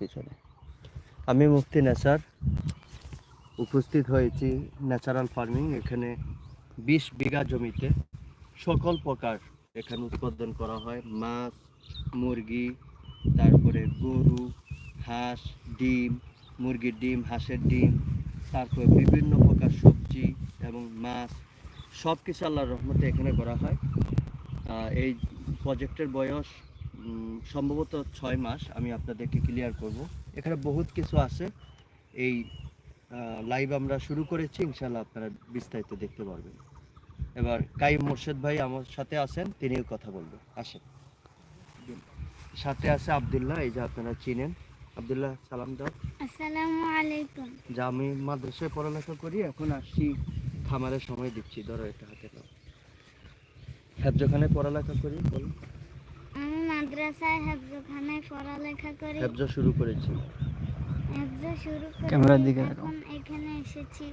পিছনে। আমি মুফতি নেসার। উপস্থিত হয়েছি ন্যাচারাল ফার্মিং, এখানে বিশ বিঘা জমিতে। সকল প্রকার এখানে উৎপাদন করা হয়। মাছ, মুরগি, তারপরে গরু, হাঁস, ডিম, মুরগির ডিম, হাঁসের ডিম, তারপরে বিভিন্ন প্রকার সবজি এবং মাছ। সব কিছু আল্লাহর রহমতে এখানে করা হয়। এই প্রজেক্টের বয়স সম্ভবত ছয় মাস আমি আপনাদেরকে ক্লিয়ার করব। এখানে বহুত কিছু আছে। এই লাইভ আমরা শুরু করেছি ইনশাল্লাহ আপনারা বিস্তারিত দেখতে পারবেন। এবার কাই মোর্শেদ ভাই আমার সাথে আছেন তিনিও কথা বলবেন আসেন। সাথে আছে আবদুল্লাহ এই যে আপনারা চিনেন। আবদুল্লাহ সালাম দাও। আসসালামু আলাইকুম। যা আমি মাদ্রাসায় পড়ালেখা করি এখন আসছি খামারের সময় দিচ্ছি। ধরো এটা হাতে নাও। হেফজখানে পড়ালেখা করি বল আমি মাদ্রাসায় হেফজখানায় পড়ালেখা করি। হেফজ শুরু করেছি। হেফজ শুরু করে ক্যামেরার দিকে এখন এখানে এসেছি।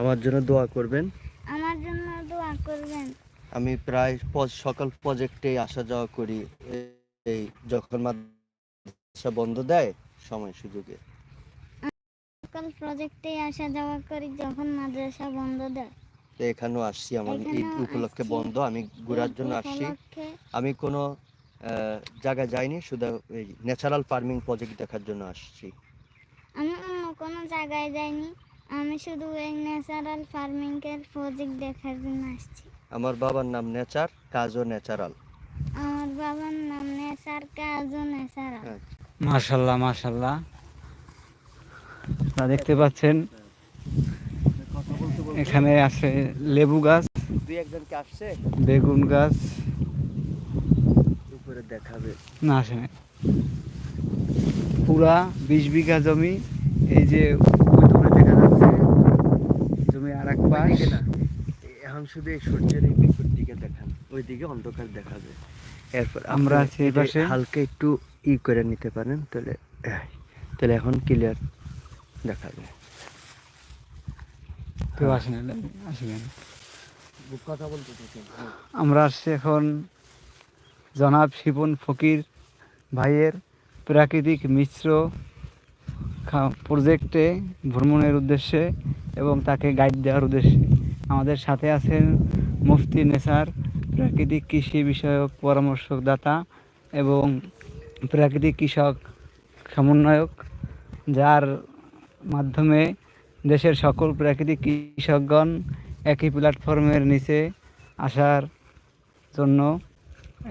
আমার জন্য দোয়া করবেন। আমার জন্য দোয়া করবেন। আমি প্রায় সকল প্রজেক্টে আসা যাওয়া করি। এই যখন মাদ্রাসা বন্ধ দেয় সময় সুযোগে। সকল প্রজেক্টে আসা যাওয়া করি যখন মাদ্রাসা বন্ধ দেয়। এখানেও আসছি আমার ঈদ উপলক্ষে বন্ধ। আমি ঘোরার জন্য আসছি। আমি কোনো আহ, জায়গায় যাইনি শুধু এই ন্যাচারাল ফার্মিং প্রজেক্ট দেখার জন্য আসছি। আমি অন্য কোনো জায়গায় যাইনি আমি শুধু এই ন্যাচারাল ফার্মিং এর প্রজেক্ট দেখার জন্য আসছি। আমার বাবার নাম নেচার কাজও ন্যাচারাল আমার বাবার নাম নেচার কাজও নেসারা হ্যাঁ। মাশাল্লাহ মাশাল্লাহ। আপনারা দেখতে পাচ্ছেন এখানে আছে লেবু গাছ দুই একজনকে আসছে? বেগুন গাছ। উপরে দেখাবে। না আসে নাই। পুরা বিশ বিঘা জমি এই যে দূরে দেখা যাচ্ছে জমি আর এক পাশ। এখন শুধু এই সূর্যের এই বিপরীত দিকে দেখান ওইদিকে অন্ধকার দেখাবে এরপর আমরা এই পাশে। হালকা একটু ই করে নিতে পারেন তাহলে তাহলে এখন ক্লিয়ার দেখাবে কেউ আসে না আসবেন কথা বলতে আমরা আসছি এখন জনাব শিপন ফকির ভাইয়ের প্রাকৃতিক মিশ্র প্রজেক্টে ভ্রমণের উদ্দেশ্যে এবং তাকে গাইড দেওয়ার উদ্দেশ্যে। আমাদের সাথে আছেন মুফতি নেসার, প্রাকৃতিক কৃষি বিষয়ক পরামর্শদাতা এবং প্রাকৃতিক কৃষক সমন্বয়ক, যার মাধ্যমে দেশের সকল প্রাকৃতিক কৃষকগণ একই প্ল্যাটফর্মের নিচে আসার জন্য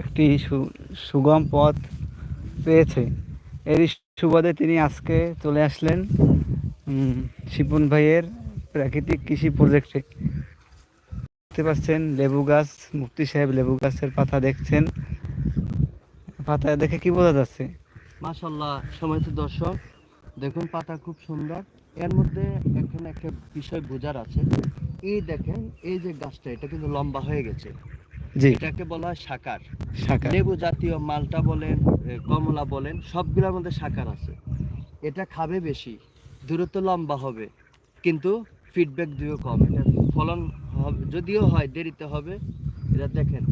একটি সুগম পথ পেয়েছে। এরই সুবাদে তিনি আজকে চলে আসলেন শিপন ভাইয়ের প্রাকৃতিক কৃষি প্রজেক্টে দেখতে পাচ্ছেন, লেবু গাছ মুক্তি সাহেব লেবু গাছের পাতা দেখছেন। পাতা দেখে কি বোঝা যাচ্ছে? মাশাল্লাহ সময়ত দর্শক, দেখুন পাতা খুব সুন্দর। এর মধ্যে এখানে একটা বিষয় বোঝার আছে। এই দেখেন, এই যে গাছটা, এটা কিন্তু লম্বা হয়ে গেছে। জি। এটাকে বলা হয় সাকার। শাখা লেবু জাতীয় মালটা বলেন কমলা বলেন সবগুলোর মধ্যে সাকার আছে। এটা খাবে বেশি দূরত্ব লম্বা হবে কিন্তু ফিডব্যাক দিয়েও কম। এটা ফলন হবে যদিও হয় দেরিতে হবে এটা দেখেন।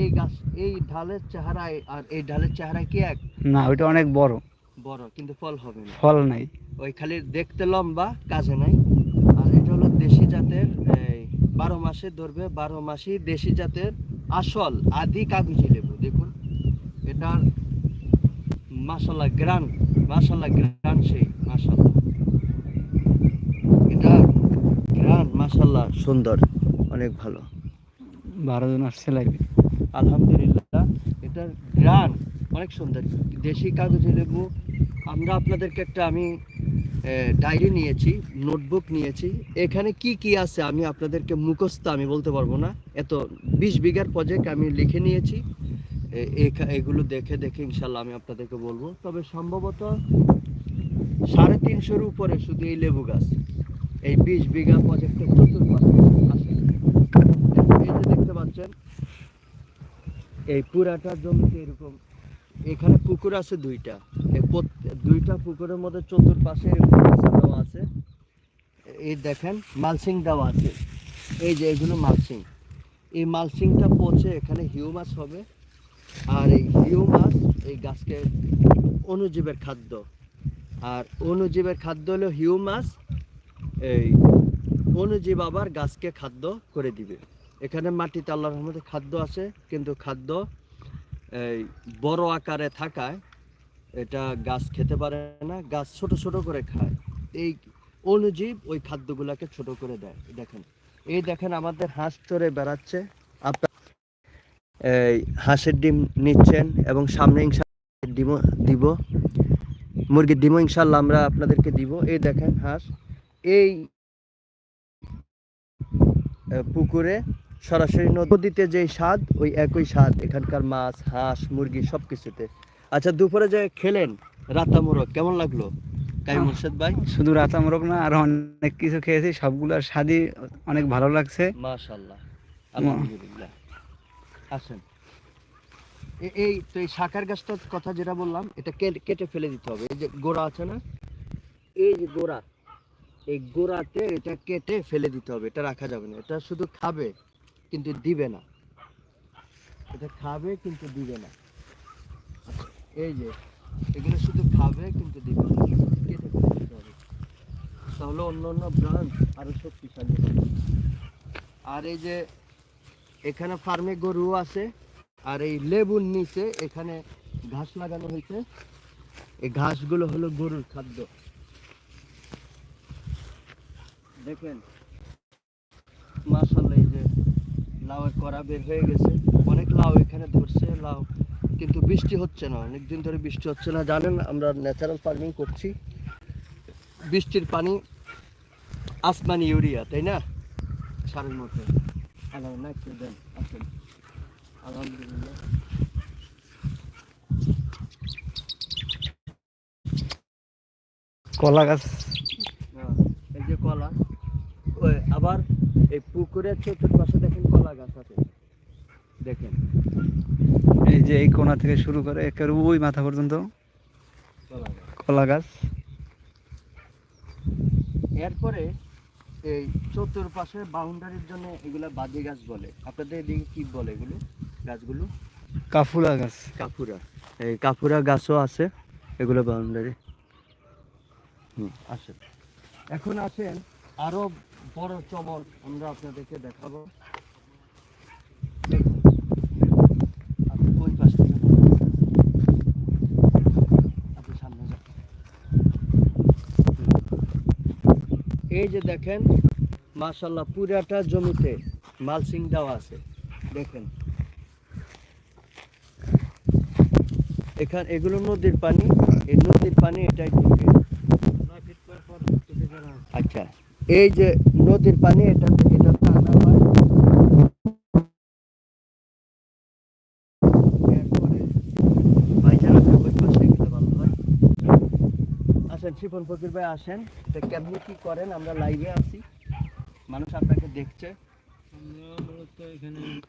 এই গাছ এই ঢালের চেহারায় আর এই ঢালের চেহারায় কি এক? না ওইটা অনেক বড়। বড় কিন্তু ফল হবে না। ফল নাই। ওই খালি দেখতে লম্বা কাজে নাই। আর এটা হলো দেশি জাতের বারো মাসে ধরবে বারো মাসই দেশি জাতের আসল আদি কাগজি লেবু দেখুন। এটার মাসাল্লাহ গ্রান মাসাল্লাহ গ্রান সেই মাসাল্লাহ এটা গ্রান মাসাল্লাহ সুন্দর অনেক ভালো। বারো জন আসছে লাইভে। আলহামদুলিল্লাহ এটার গ্রান অনেক সুন্দর। দেশি কাগজে লেবু আমরা আপনাদেরকে একটা আমি ডায়েরি নিয়েছি নোটবুক নিয়েছি। এখানে কি কি আছে আমি আপনাদেরকে মুখস্থ আমি বলতে পারব না। এত বিশ বিঘার প্রজেক্ট আমি লিখে নিয়েছি। এগুলো দেখে দেখে ইনশাল্লাহ আমি আপনাদেরকে বলব। তবে সম্ভবত সাড়ে তিনশোর উপরে শুধু এই লেবু গাছ। এই বিশ বিঘা প্রজেক্টের চতুর্পাশে আছে। এই দেখতে পাচ্ছেন, এই পুরাটা জমিতে এরকম এখানে পুকুর আছে দুইটা। দুইটা পুকুরের মধ্যে এরকম গাছ দেওয়া আছে। এই দেখেন, মালসিং দেওয়া আছে। এই যে এগুলো মালসিং। এই মালসিংটা পচে এখানে হিউ মাছ হবে। আর এই হিউ মাছ এই গাছকে অনুজীবের খাদ্য। আর অনুজীবের খাদ্য হলো হিউ মাছ। এই অনুজীব আবার গাছকে খাদ্য করে দিবে। এখানে মাটিতে আল্লাহর রহমতে খাদ্য আছে, কিন্তু খাদ্য এই বড় আকারে থাকায় এটা গাছ খেতে পারে না, গাছ ছোট ছোট করে খায়। এই অণুজীব ওই খাদ্যগুলোকে ছোট করে দেয়। দেখেন, এই দেখেন আমাদের হাঁস চড়ে বেড়াচ্ছে। আপনার এই হাঁসের ডিম নিচ্ছেন এবং সামনে ইনশাল্লাহ ডিমও দিব। মুরগির ডিমও ইনশাল্লাহ আমরা আপনাদেরকে দিব। এই দেখেন হাঁস। এই পুকুরে সরাসরি নদীতে যে স্বাদ ওই একই স্বাদ এখানকার মাছ হাঁস মুরগি সব কিছুতে আচ্ছা দুপুরে যে খেলেন রাতামুরগ কেমন লাগল? আহ। মুর্শেদ ভাই? শুধু রাতামরক না আরও অনেক কিছু খেয়েছি সবগুলোর স্বাদই অনেক ভালো লাগছে। মাশাল্লাহ আলহামদুলিল্লাহ। আসেন। এই তো এই শাকার গাছটার কথা যেটা বললাম এটা কেটে কেটে ফেলে দিতে হবে। এই যে গোড়া আছে না? এই যে গোড়া এই গোড়াতে এটা কেটে ফেলে দিতে হবে এটা রাখা যাবে না এটা শুধু খাবে। কিন্তু দিবে না। এটা খাবে কিন্তু দিবে না। এই যে, এগুলো শুধু খাবে কিন্তু দিবে না। তাহলে অন্য অন্য ব্রাঞ্চ আরও শক্তিশালী আর এই যে, এখানে ফার্মে গরু আছে, আর এই লেবুর নিচে এখানে ঘাস লাগানো হয়েছে। এই ঘাসগুলো হলো গরুর খাদ্য। দেখেন যে লাউয়ের করা বের হয়ে গেছে। অনেক লাউ এখানে ধরছে লাউ। কিন্তু বৃষ্টি হচ্ছে না অনেকদিন ধরে বৃষ্টি হচ্ছে না জানেন আমরা ন্যাচারাল ফার্মিং করছি। বৃষ্টির পানি আসমানি ইউরিয়া তাই না? সারের মতো আল্লাহ না একটু দেন আসেন। আলহামদুলিল্লাহ। কলা গাছ। হ্যাঁ, এই যে কলা ওই আবার এই পুকুরের চতুর্পাশে দেখেন কলা গাছ আছে দেখেন। এই যে এই কোণা থেকে শুরু করে একেবারে ওই মাথা পর্যন্ত কলা গাছ। এরপরে এই চতুর্পাশে বাউন্ডারির জন্য এগুলা বাদি গাছ বলে। আপনাদের এদিকে কি বলে এগুলো গাছগুলো? কাফুলা গাছ। কাপুরা এই কাপুরা গাছও আছে এগুলো বাউন্ডারি। হুম আসেন। এখন আসেন আরও বড় চমক আমরা আপনাদেরকে দেখাবো দেখুন। আপনি ওই পাশ থেকে যান। আপনি সামনে যান। হুম। এই যে দেখেন মাশাল্লাহ পুরাটা জমিতে মালসিং দেওয়া আছে। দেখেন। এখান এগুলো নদীর পানি। এই নদীর পানি এটাই ঢুকে আচ্ছা। এই যে নদীর পানি এটা এটা আনা হয় এরপরে ভাইজান আপনি ওই পাশে গেলে ভালো হয় আসেন শিপন ফকির ভাই আসেন। এটা কেমনি কি করেন? আমরা লাইভে আছি। মানুষ আপনাকে দেখছে।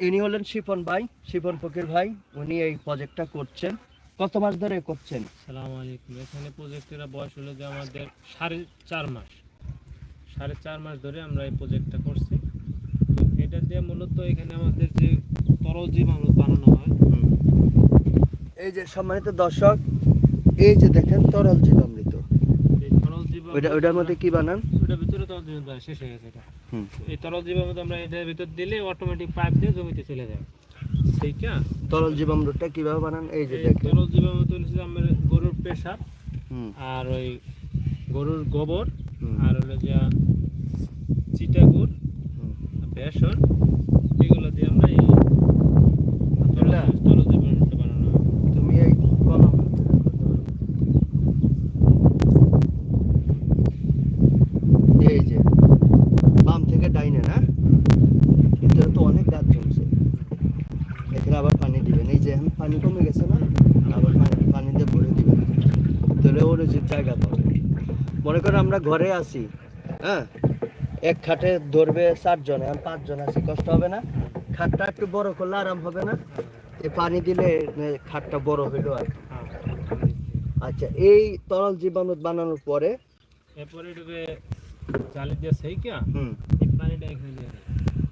ইনি হলেন শিপন ভাই শিপন ফকির ভাই। উনি এই প্রজেক্টটা করছেন। কত মাস ধরে করছেন? সালাম আলাইকুম এখানে প্রজেক্টের বয়স হলো যে আমাদের সাড়ে চার মাস। সাড়ে চার মাস ধরে আমরা এই প্রজেক্টটা করছি। এটা দিয়ে মূলত এখানে আমাদের যে তরল জীবাণু বানানো হয়। এই যে সম্মানিত দর্শক এই যে দেখেন তরল জীবাণু। ওইটা ওইটার মধ্যে কি বানান? ওটার ভিতরে তরল শেষ হয়ে গেছে এটা। এই তরল জীবাণু আমরা এটার ভিতর দিলে অটোমেটিক পাইপ দিয়ে জমিতে চলে যায়। সেইটা তরল জীবামৃতটা কীভাবে বানান? এই যে দেখেন। তরল জীবাণু আমরা গরুর পেশাব আর ওই গরুর গোবর আর হলো যে চিটাগুড়। বেসন এগুলো দিয়ে আমরা এই এটা? তরল জীবাণুটা বানানো হয় তুমি এই কলম এই যে বাম থেকে ডাইনে না ভিতরে তো অনেক গাছ জমছে এখানে আবার পানি দিবেন এই যে এখন পানি কমে গেছে না আবার পানি পানি দিয়ে ভরে দিবেন তাহলে ওর মনে করেন আমরা ঘরে আছি হ্যাঁ? এক খাটে ধরবে চারজন এখন পাঁচজন আছি কষ্ট হবে না? খাটটা একটু বড় করলে আরাম হবে না? এই পানি দিলে খাটটা বড় হইল আর। আচ্ছা এই তরল জীবাণু বানানোর পরে? এরপরে এটাকে জালি দিয়ে হুম। এই পানিটা এখানে দিয়ে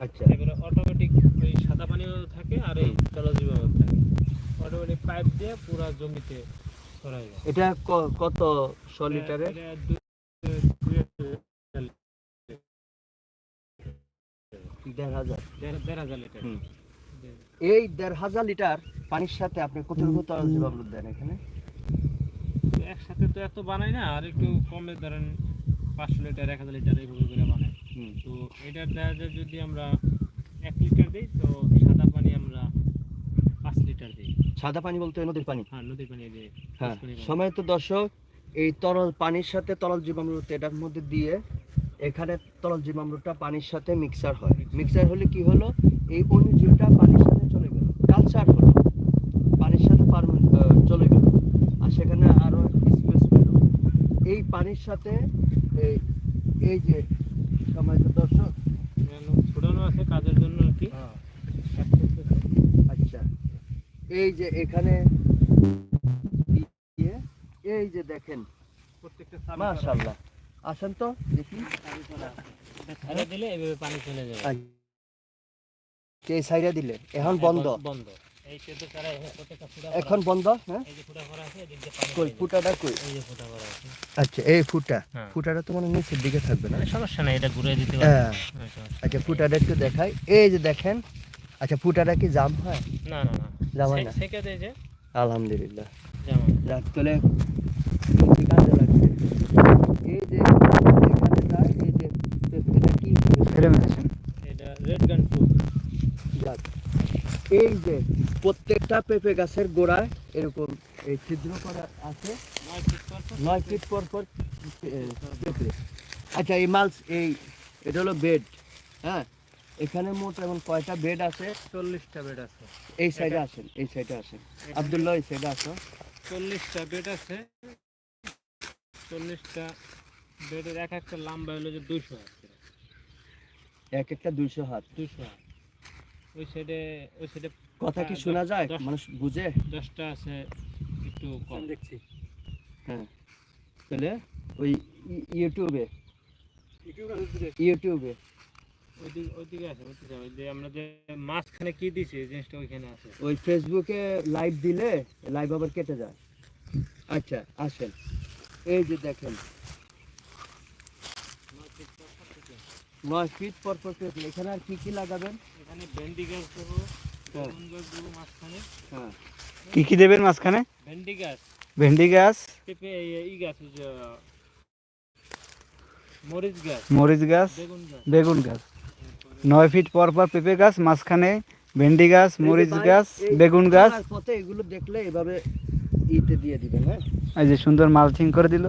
আচ্ছা। এগুলো অটোমেটিক ওই সাদা পানিও থাকে আর এই তরল জীবাণু থাকে। অটোমেটিক পাইপ দিয়ে পুরো জমিতে করা এটা কত শ দেড় হাজার। দেড় হাজার লিটার। এই দেড় হাজার লিটার পানির সাথে আপনি কতটুকু তরল জীবামৃত দেন এখানে? একসাথে তো এত বানাই না আর একটু কমে ধরেন পাঁচশো লিটার এক হাজার লিটার এইভাবে করে বানাই। তো এটার দেখা যায় যদি আমরা এক লিটার দিই তো সাদা পানি আমরা পাঁচ লিটার দিই সাদা পানি বলতে নদীর পানি। হ্যাঁ নদীর পানি হ্যাঁ সময় তো দর্শক এই তরল পানির সাথে তরল জীবামৃত এটার মধ্যে দিয়ে এখানে তরল জীবামৃতটা পানির সাথে মিক্সার হয়। মিক্সার হলে কি হলো? এই অনুজীবটা পানির সাথে চলে গেল। কালচার হলো। পানির সাথে চলে গেল। আর সেখানে আরও স্পেস পেল। এই পানির সাথে এই এই যে সময় তো দর্শক। ছড়ানো আছে কাজের জন্য আর কি। আচ্ছা এই যে এখানে এই যে দেখেন। মাশাআল্লাহ। আসেন তো দেখি। দিলে পানি চলে যাবে। আচ্ছা। সাইডে দিলে এখন বন্ধ। বন্ধ। এখানে বন্ধ হ্যাঁ? কই ফুটাটা কই? আচ্ছা এই ফুটা। হ্যাঁ। ফুটাটা তো মানে নিচের দিকে থাকবে না? সমস্যা নাই এটা ঘুরে দিতে পারবে হ্যাঁ কোনো সমস্যা আচ্ছা ফুটাটা একটু দেখাই। এই যে দেখেন আচ্ছা ফুটাটা কি জাম হয়? না না না। জাম হয় না সে- সেকে দেয় যে আলহামদুলিল্লাহ। যেমন যাক তাহলে কাজে লাগছে এই যে এখানে যায় এই যে এটা কি এটা রেড গান টু যাক এই যে প্রত্যেকটা পেঁপে গাছের গোড়ায় এরকম এই ছিদ্র করা আছে। নয় ফিট পর পর নয় ফিট পর পর পেঁপে। আচ্ছা এই মালস এই এটা হলো বেড হ্যাঁ? এখানে মোট এখন কয়টা বেড আছে? চল্লিশটা বেড আছে। এই সাইডে আসেন এই সাইডে আসেন। আব্দুল্লাহ এই সাইডে আসো। চল্লিশটা বেড আছে। চল্লিশটা বেডের এক একটা লম্বা হলো যে দুইশো হাত। করে। এক একটা দুইশো হাত। দুইশো হাত। ওই সাইডে ওই সাইডে কথা কি শোনা যায়? মানুষ বুঝে? দশটা আছে একটু কম। দেখছি। হ্যাঁ। তাহলে ওই ইউটিউবে। ইউটিউবে। ওইদিকে ওইদিকে আছে ওইদিকে ওই যে আমরা যে মাঝখানে কি দিছি জিনিসটা ওইখানে আছে। ওই ফেসবুকে লাইভ দিলে লাইভ আবার কেটে যায়। আচ্ছা আসেন। এই যে দেখেন। নয় ফিট পর পর এখানে আর কি কি লাগাবেন? এখানে ভেন্ডি গাছ দেবো হ্যাঁ। বেগুন গাছ দেবো মাঝখানে। হ্যাঁ। কি কি দেবেন মাঝখানে? ভেন্ডি গাছ। ভেন্ডি গাছ। পেঁপে এই- গাছ মরিচ গাছ। মরিচ গাছ। বেগুন গাছ। বেগুন গাছ। নয় ফিট পর পর পেঁপে গাছ মাঝখানে ভেন্ডি গাছ মরিচ গাছ বেগুন গাছ। পথে এগুলো দেখলে এভাবে ইতে দিয়ে দিবেন হ্যাঁ? এই যে সুন্দর মালচিং করে দিল।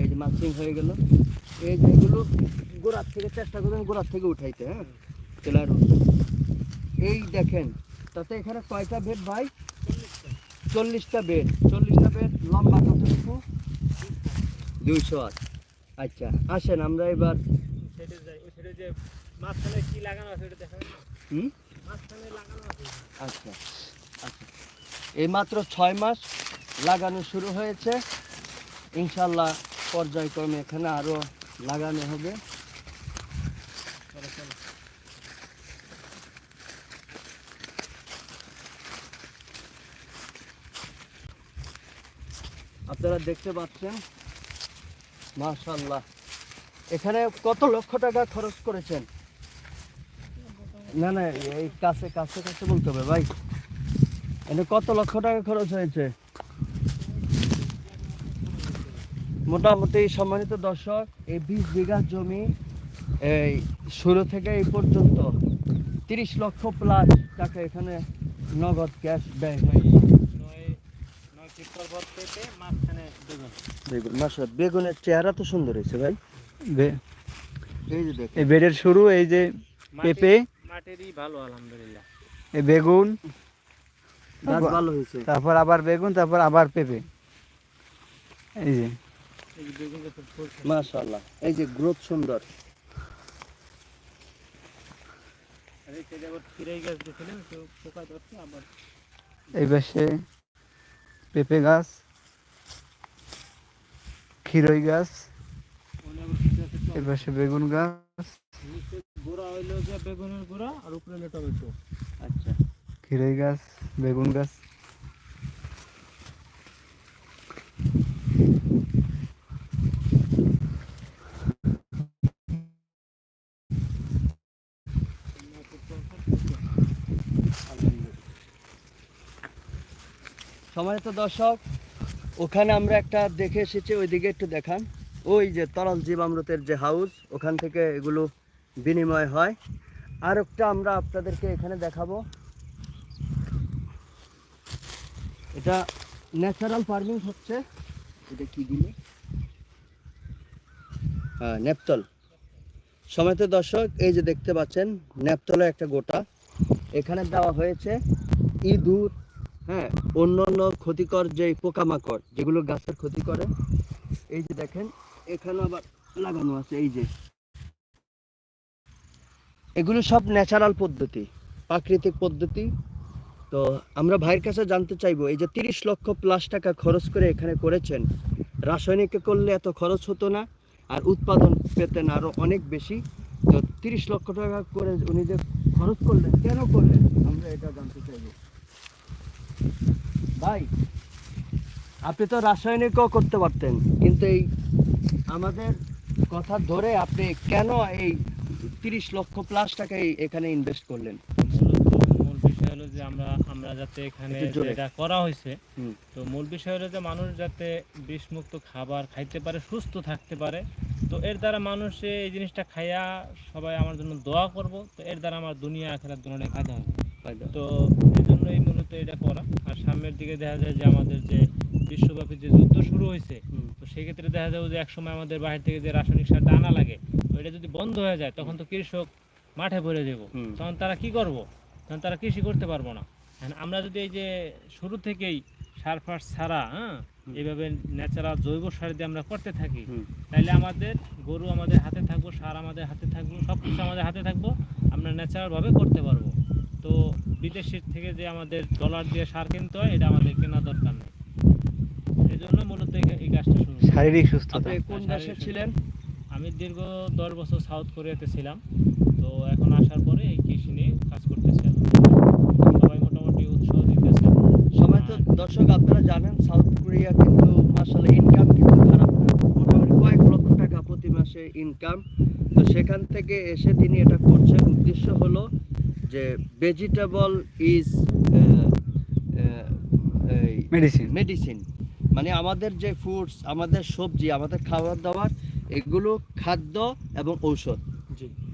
এই যে মাছিং হয়ে গেল। এই যে এগুলো গোড়ার থেকে চেষ্টা করবেন গোড়ার থেকে উঠাইতে হ্যাঁ। এই দেখেন তাতে এখানে কয়টা বেড ভাই? চল্লিশটা বেড চল্লিশটা বেড লম্বা কতটুকু? দুইশো আট। আচ্ছা আসেন আমরা এবার মাঝখানে কি লাগানো আছে হুম? মাঝখানে লাগানো আছে আচ্ছা আচ্ছা। এই মাত্র ছয় মাস লাগানো শুরু হয়েছে। ইনশাল্লাহ পর্যায়ক্রমে এখানে আরও লাগানো হবে। আপনারা দেখতে পাচ্ছেন? মাশাল্লাহ। এখানে কত লক্ষ টাকা খরচ করেছেন? না না এই কাছে কাছে কাছে বলতে হবে ভাই। এখানে কত লক্ষ টাকা খরচ হয়েছে? মোটামুটি সম্মানিত দর্শক এই বিশ বিঘা জমি এই শুরু থেকে এই পর্যন্ত তিরিশ লক্ষ প্লাস টাকা এখানে নগদ ক্যাশ ব্যয় হয়েছে বেগুনের চেহারা তো সুন্দর হয়েছে ভাই। বে- এই যে দেখেন। এই বেডের শুরু এই যে পেঁপে মাটিরই ভালো আলহামদুলিল্লাহ। এই বেগুন গাছ ভালো হয়েছে। তারপর আবার বেগুন তারপর আবার পেঁপে। এই যে। মাশাআল্লাহ এই যে গ্রোথ সুন্দর। এই সাইডে আবার খিরাই গাছ দিয়েছিলেন তো পোকা ধরছে আবার এই পাশে পেঁপে গাছ খিরই গাছ এই পাশে বেগুন গাছ। গুঁড়া হইল যে বেগুনের গুঁড়া আর উপরে হলো টমেটো। আচ্ছা। খিরাই গাছ বেগুন গাছ। সম্মানিত দর্শক ওখানে আমরা একটা দেখে এসেছি ওইদিকে একটু দেখান। ওই যে তরল জীব জীবামৃতের যে হাউস ওখান থেকে এগুলো বিনিময় হয়। আর একটা আমরা আপনাদেরকে এখানে দেখাবো। এটা ন্যাচারাল ফার্মিং হচ্ছে। এটা কি দিলে? হ্যাঁ নেপতল। সময়ত দর্শক, এই যে দেখতে পাচ্ছেন, নেপতলের একটা গোটা। এখানে দেওয়া হয়েছে ইঁদুর হ্যাঁ অন্য অন্য ক্ষতিকর যে পোকামাকড়, যেগুলো গাছের ক্ষতি করে। এই যে দেখেন এখানে আবার লাগানো আছে, এই যে। এগুলো সব ন্যাচারাল পদ্ধতি, প্রাকৃতিক পদ্ধতি। তো আমরা ভাইয়ের কাছে জানতে চাইব, এই যে তিরিশ লক্ষ প্লাস টাকা খরচ করে এখানে করেছেন, রাসায়নিকে করলে এত খরচ হতো না, আর উৎপাদন পেতেন আরও অনেক বেশি। তো তিরিশ লক্ষ টাকা করে উনি যে খরচ করলেন, কেন করলেন? আমরা এটা জানতে চাইব। ভাই, আপনি তো রাসায়নিকও করতে পারতেন, কিন্তু এই আমাদের কথা ধরে আপনি কেন এই তিরিশ লক্ষ প্লাস টাকা এখানে ইনভেস্ট করলেন। মূল বিষয় হলো যে আমরা আমরা যাতে এখানে যেটা করা হয়েছে তো মূল বিষয় হলো যে মানুষ যাতে বিষমুক্ত খাবার খাইতে পারে সুস্থ থাকতে পারে তো এর দ্বারা মানুষ এই জিনিসটা খাইয়া সবাই আমার জন্য দোয়া করব তো এর দ্বারা আমার দুনিয়া আখেরাত দুটোটাই ফায়দা হবে। তো এই জন্য এই মূলত এটা করা। আর সামনের দিকে দেখা যায় যে আমাদের যে বিশ্বব্যাপী যে যুদ্ধ শুরু হয়েছে তো সেক্ষেত্রে দেখা যাবে যে একসময় আমাদের বাইরে থেকে যে রাসায়নিক সারটা আনা লাগে এটা যদি বন্ধ হয়ে যায় তখন তো কৃষক মাঠে ভরে যাব তখন তারা কি করব? তখন তারা কৃষি করতে পারব না। আমরা যদি এই যে শুরু থেকেই সার ফার ছাড়া হ্যাঁ এইভাবে ন্যাচারাল জৈব সার দিয়ে আমরা করতে থাকি। তাইলে আমাদের গরু আমাদের হাতে থাকব সার আমাদের হাতে থাকব সব কিছু আমাদের হাতে থাকব আমরা ন্যাচারালভাবে করতে পারব। তো বিদেশের থেকে যে আমাদের ডলার দিয়ে সার কিনতে হয় এটা আমাদের কেনা দরকার নেই। এই জন্য মূলত এই- এই কাজটা শুরু শারীরিক সুস্থতা। আপনি কোন দেশে ছিলেন? আমি দীর্ঘ দশ বছর সাউথ কোরিয়াতে ছিলাম তো এখন আসার পরে এই কৃষি নিয়ে কাজ করতেছি সবাই মোটামুটি উৎসাহ দিতেছে। সবাই তো দর্শক আপনারা জানেন সাউথ কোরিয়া কিন্তু আসলে ইনকাম কিন্তু খারাপ। মোটামুটি কয়েক লক্ষ টাকা প্রতি মাসে ইনকাম তো সেখান থেকে এসে তিনি এটা করছেন। উদ্দেশ্য হলো যে ভেজিটেবল ইজ মেডিসিন মেডিসিন মানে আমাদের যে ফুডস আমাদের সবজি আমাদের খাবার দাবার এগুলো খাদ্য এবং ঔষধ।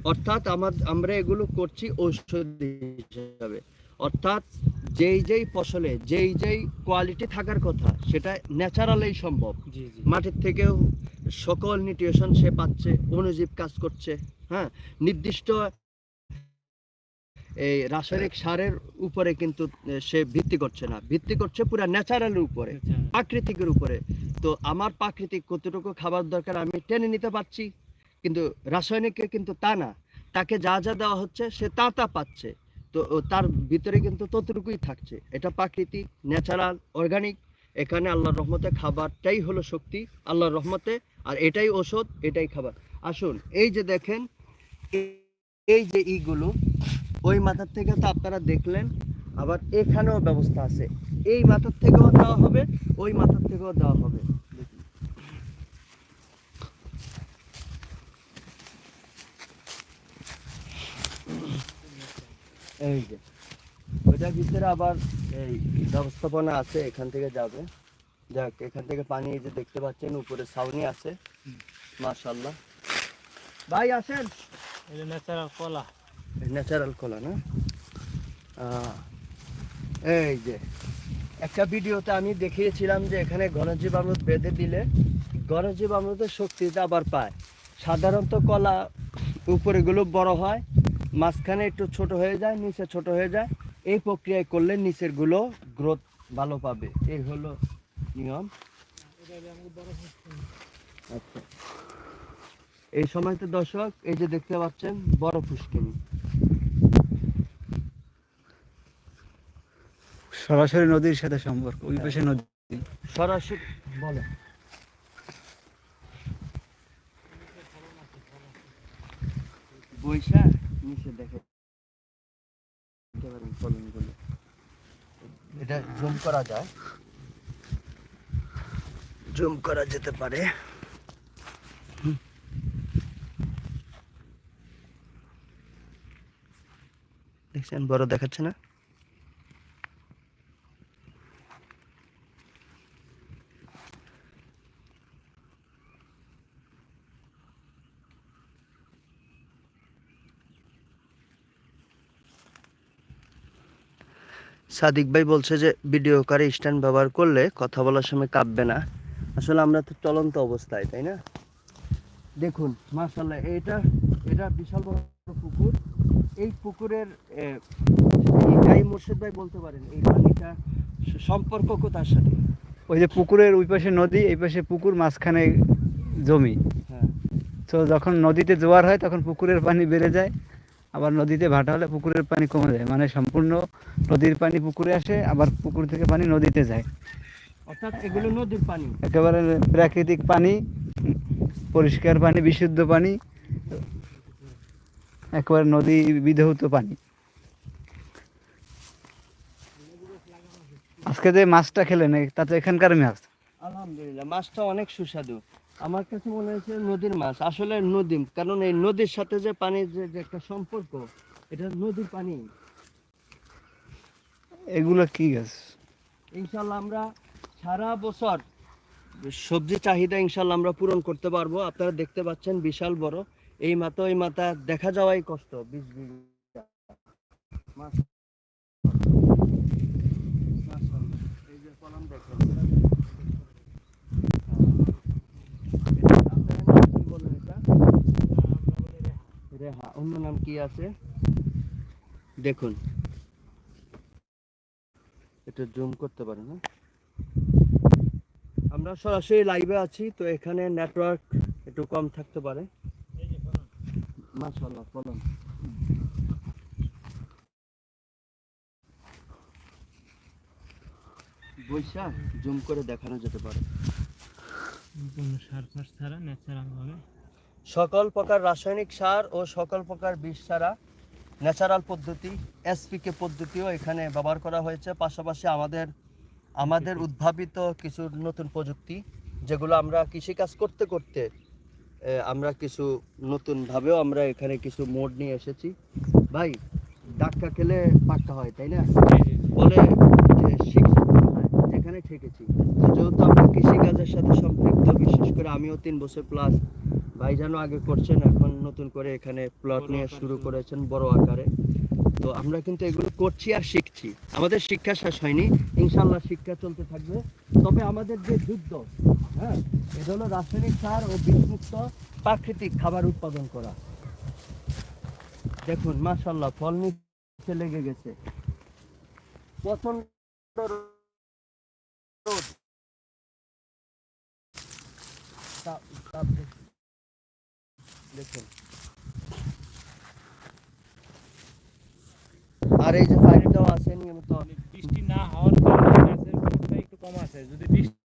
অর্থাৎ আমার আমরা এগুলো করছি ঔষধ হিসাবে। অর্থাৎ যেই যেই ফসলে যেই যেই কোয়ালিটি থাকার কথা সেটা ন্যাচারালেই সম্ভব। মাটির থেকেও সকল নিউট্রিশন সে পাচ্ছে অণুজীব কাজ করছে হ্যাঁ? নির্দিষ্ট এই রাসায়নিক সারের উপরে কিন্তু সে ভিত্তি করছে না। ভিত্তি করছে পুরো ন্যাচারালের উপরে। প্রাকৃতিকের উপরে। তো আমার প্রাকৃতিক কতটুকু খাবার দরকার আমি টেনে নিতে পারছি, কিন্তু রাসায়নিকে কিন্তু তা না। তাকে যা যা দেওয়া হচ্ছে সে তা তা পাচ্ছে। তো তার ভিতরে কিন্তু ততটুকুই থাকছে। এটা প্রাকৃতিক, ন্যাচারাল, অর্গানিক। এখানে আল্লাহর রহমতে খাবারটাই হলো শক্তি, আল্লাহর রহমতে, আর এটাই ওষুধ এটাই খাবার। আসুন, এই যে দেখেন, এই যে ইগুলো, ওই মাথার থেকে তো আপনারা দেখলেন, আবার এখানেও ব্যবস্থা আছে। এই মাথার থেকেও দেওয়া হবে ওই মাথার থেকেও দেওয়া হবে। এই যে ওইটার ভিতরে আবার এই ব্যবস্থাপনা আছে এখান থেকে যাবে। যাক এখান থেকে পানি এই যে দেখতে পাচ্ছেন উপরে ছাউনি আছে। মাশাল্লাহ ভাই আসেন। ন্যাচারাল কলা। ন্যাচারাল কলা না? এই যে একটা ভিডিওতে আমি দেখিয়েছিলাম যে এখানে ঘনজীব আমৃত বেঁধে দিলে ঘনজীব আমৃতের শক্তিটা আবার পায়। সাধারণত কলা উপরেগুলো বড় হয়, মাঝখানে একটু ছোট হয়ে যায়, নিচে ছোট হয়ে যায়। এই প্রক্রিয়ায় করলে নিচেরগুলো গ্রোথ ভালো পাবে। এই হলো নিয়ম। আচ্ছা। এই সময় তো দর্শক, এই যে দেখতে পাচ্ছেন, বড় পুষ্কিনী সরাসরি নদীর সাথে সম্পর্ক ওই পাশে নদী। সরাসরি বলো। বৈশা নিচে দেখে। দেখতে এটা জুম করা যায়। জুম করা যেতে পারে। হুম। দেখছেন বড় দেখাচ্ছে না? সাদিক ভাই বলছে যে ভিডিও করে স্ট্যান্ড ব্যবহার করলে কথা বলার সময় কাঁপবে না। আসলে আমরা তো চলন্ত অবস্থায় তাই না? দেখুন মার্শাল্লাহ এটা এটা বিশাল বড় পুকুর। এই পুকুরের গাই মুর্শিদ ভাই বলতে পারেন এই পানিটা সম্পর্ক কোথার সাথে? ওই যে পুকুরের ওই পাশে নদী এই পাশে পুকুর মাঝখানে জমি। হ্যাঁ। তো যখন নদীতে জোয়ার হয় তখন পুকুরের পানি বেড়ে যায়। আবার নদীতে ভাটা হলে পুকুরের পানি কমে যায়। মানে সম্পূর্ণ নদীর পানি পুকুরে আসে আবার পুকুর থেকে পানি নদীতে যায়। অর্থাৎ এগুলো নদীর পানি। একেবারে প্রাকৃতিক পানি পরিষ্কার পানি বিশুদ্ধ পানি একেবারে নদী বিধৌত পানি। আজকে যে মাছটা খেলেন এই- তা তো এখানকার মাছ? আলহামদুলিল্লাহ মাছটা অনেক সুস্বাদু। আমার কাছে মনে হয়েছে নদীর মাছ। আসলে নদী কারণ এই নদীর সাথে যে পানির যে একটা সম্পর্ক এটা নদীর পানি। এগুলো কি গাছ? ইনশাল্লাহ আমরা সারা বছর সবজি চাহিদা ইনশাল্লাহ আমরা পূরণ করতে পারব। আপনারা দেখতে পাচ্ছেন বিশাল বড়। এই মাথা ওই মাথা দেখা যাওয়াই কষ্ট। বিশ বিঘা মাছ মাশাআল্লাহ, এই যে কলম দেখেন। এটা আপনার নাম কি বললেন এটা? রেহা অন্য নাম কি আছে? দেখুন। এটা জুম করতে পারেন না আমরা সরাসরি লাইভে আছি, তো এখানে নেটওয়ার্ক একটু কম থাকতে পারে। মাশাআল্লাহ, বলুন। বৈশা, জুম করে দেখানো যেতে পারে। কোনো সারফার ছাড়া ন্যাচারাল ভাবে সকল প্রকার রাসায়নিক সার ও সকল প্রকার বিষ ছাড়া ন্যাচারাল পদ্ধতি এসপিকে পদ্ধতিও এখানে ব্যবহার করা হয়েছে। পাশাপাশি আমাদের আমাদের উদ্ভাবিত কিছু নতুন প্রযুক্তি যেগুলো আমরা কৃষিকাজ করতে করতে আমরা কিছু নতুনভাবেও আমরা এখানে কিছু মোড নিয়ে এসেছি। ভাই ডাক্কা খেলে পাক্কা হয় তাই না? বলে? যেখানে ঠেকেছি যেহেতু আমরা কৃষিকাজের সাথে সম্পৃক্ত বিশেষ করে আমিও তিন বছর প্লাস ভাইজানও আগে করছেন এখন নতুন করে এখানে প্লট নিয়ে শুরু। করেছেন বড় আকারে। তো আমরা কিন্তু এগুলো করছি আর শিখছি। আমাদের শিক্ষা শেষ হয়নি ইনশাল্লাহ শিক্ষা চলতে থাকবে। তবে আমাদের যে যুদ্ধ হ্যাঁ এটা হলো রাসায়নিক সার ও বিষমুক্ত প্রাকৃতিক খাবার উৎপাদন করা। দেখুন মাশাল্লাহ ফল নিচে লেগে গেছে। প্রচণ্ড রোদ। দেখুন। আর এই যে আছে নিয়মিত। মানে বৃষ্টি না হওয়ার কারণে গাছের গ্রোথটা একটু কম আছে। যদি বৃষ্টি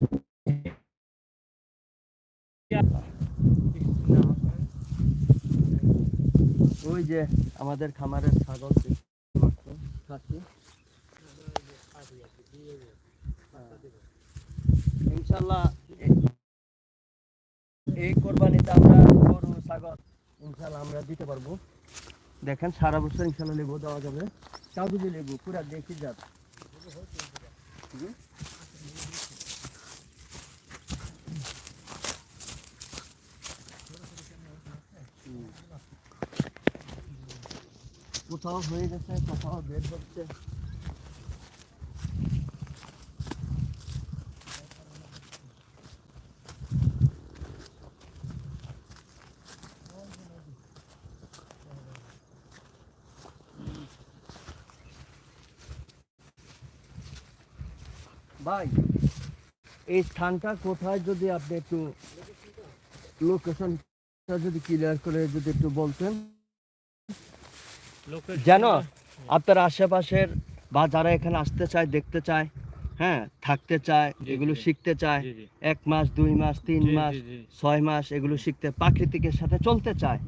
ওই যে আমাদের খামারের ছাগল দেখতে ইনশাল্লাহ এই কোরবানিতে আমরা গরু ছাগল ইনশাল্লাহ আমরা দিতে পারব। দেখেন, সারা বছর ইনশাল্লাহ লেবু দেওয়া যাবে। কাগজি লেবু, পুরা দেখি যাত। কোথাও হয়ে গেছে, কোথাও বের হচ্ছে। ভাই এই স্থানটা কোথায় যদি আপনি একটু লোকেশন যদি ক্লিয়ার করে যদি একটু বলতেন। যেন আপনার আশেপাশের বা যারা এখানে আসতে চায় দেখতে চায় হ্যাঁ থাকতে চায় এগুলো শিখতে চায় এক মাস দুই মাস তিন মাস ছয় মাস এগুলো শিখতে প্রাকৃতিকের সাথে চলতে চায়।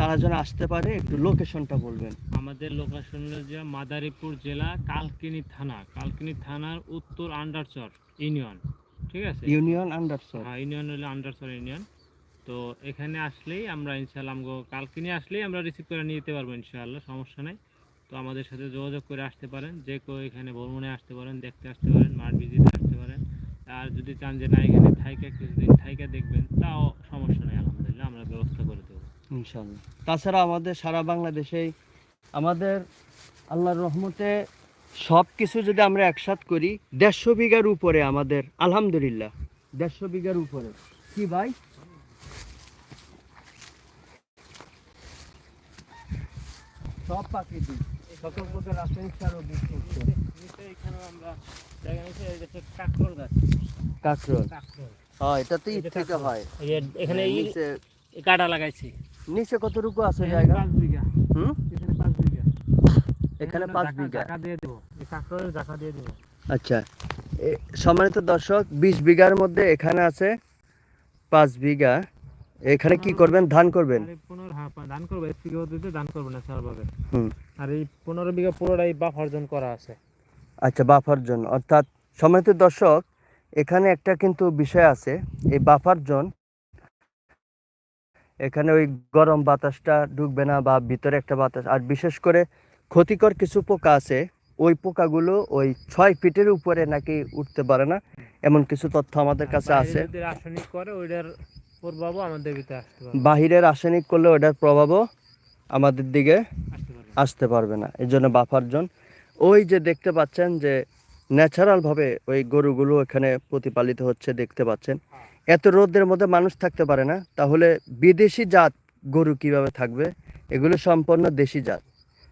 তারা যেন আসতে পারে একটু লোকেশনটা বলবেন। আমাদের লোকেশন হলো যে মাদারীপুর জেলা কালকিনি থানা কালকিনি থানার উত্তর আন্ডারচর ইউনিয়ন ঠিক আছে? ইউনিয়ন আন্ডারসর হ্যাঁ ইউনিয়ন হলো আন্ডারচর ইউনিয়ন। তো এখানে আসলেই আমরা ইনশাল্লাহ আমগো কালকিনি আসলেই আমরা রিসিভ করে নিয়ে যেতে পারব ইনশাআল্লাহ সমস্যা নাই। তো আমাদের সাথে যোগাযোগ করে আসতে পারেন যে কেউ এখানে ভ্রমণে আসতে পারেন দেখতে আসতে পারেন মাঠ ভিজিটে আসতে পারেন আর যদি চান যে না এখানে থাইকা কিছুদিন থাইকা দেখবেন তাও সমস্যা নেই আলহামদুলিল্লাহ আমরা ব্যবস্থা করে দেবো। ইনশাল্লাহ তাছাড়া আমাদের সারা বাংলাদেশেই আমাদের আল্লাহর রহমতে সব কিছু যদি আমরা একসাথ করি দেড়শো বিঘার উপরে আমাদের আলহামদুলিল্লাহ দেড়শো বিঘার উপরে। কি ভাই? সব প্রাকৃতিক সকল প্রকার রাসায়নিক সার ও বীজ আমরা কাঁকরোল গাছ। কাঁকরোল? কাঁকরোল। হ্যাঁ এটা তো ইট থেকে হয়। এখানে নিচে লাগাইছি। কতটুকু আছে জায়গা? পাঁচ বিঘা। হুম? এখানে পাঁচ বিঘা। এখানে পাঁচ বিঘা। টাকা দিয়ে দেবো। টাকা দিয়ে দেবো। আচ্ছা। সম্মানিত দর্শক বিশ বিঘার মধ্যে এখানে আছে পাঁচ বিঘা। এখানে কি করবেন? ধান করবেন? হ্যাঁ ধান করব। ধান করব না হুম। আর এই পনেরো বিঘা পুরোটাই বাফ অর্জন করা আছে। আচ্ছা বাফার জন্য অর্থাৎ সম্মানিত দর্শক এখানে একটা কিন্তু বিষয় আছে এই বাফার জোন এখানে ওই গরম বাতাসটা ঢুকবে না বা ভিতরে একটা বাতাস। আর বিশেষ করে ক্ষতিকর কিছু পোকা আছে ওই পোকাগুলো ওই ছয় ফিটের উপরে নাকি উঠতে পারে না এমন কিছু তথ্য আমাদের কাছে আছে। যদি রাসায়নিক করে ওইটার প্রভাবও আমাদের ভিতরে আসতে পারবে বাহিরের রাসায়নিক করলে ওটার প্রভাবও আমাদের দিকে আসতে পারবে আসতে পারবে না এই জন্য বাফার জোন। ওই যে দেখতে পাচ্ছেন যে ন্যাচারালভাবে ওই গরুগুলো এখানে প্রতিপালিত হচ্ছে দেখতে পাচ্ছেন। এত রোদের মধ্যে মানুষ থাকতে পারে না, তাহলে বিদেশি জাত গরু কীভাবে থাকবে? এগুলো সম্পূর্ণ দেশি জাত।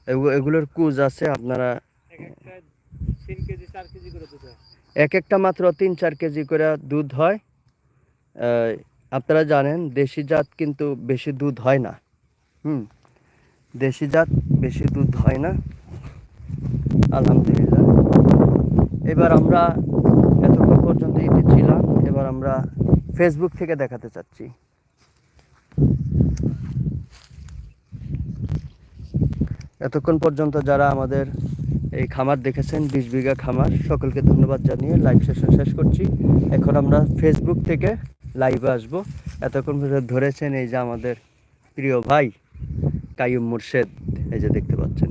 এগু- এগুলোর কুজ আছে, আপনারা এক একটা মাত্র তিন চার কেজি করে দুধ হয়। আপনারা জানেন দেশি জাত কিন্তু বেশি দুধ হয় না। হুম, দেশি জাত বেশি দুধ হয় না। আলহামদুলিল্লাহ। এবার আমরা এতক্ষণ পর্যন্ত ইতি ছিলাম, এবার আমরা ফেসবুক থেকে দেখাতে চাচ্ছি। এতক্ষণ পর্যন্ত যারা আমাদের এই খামার দেখেছেন, বিশ বিঘা খামার, সকলকে ধন্যবাদ জানিয়ে লাইভ সেশন শেষ করছি। এখন আমরা ফেসবুক থেকে লাইভে আসব। এতক্ষণ ধরেছেন এই যে আমাদের প্রিয় ভাই কাইয়ুম মুর্শেদ, এই যে দেখতে পাচ্ছেন।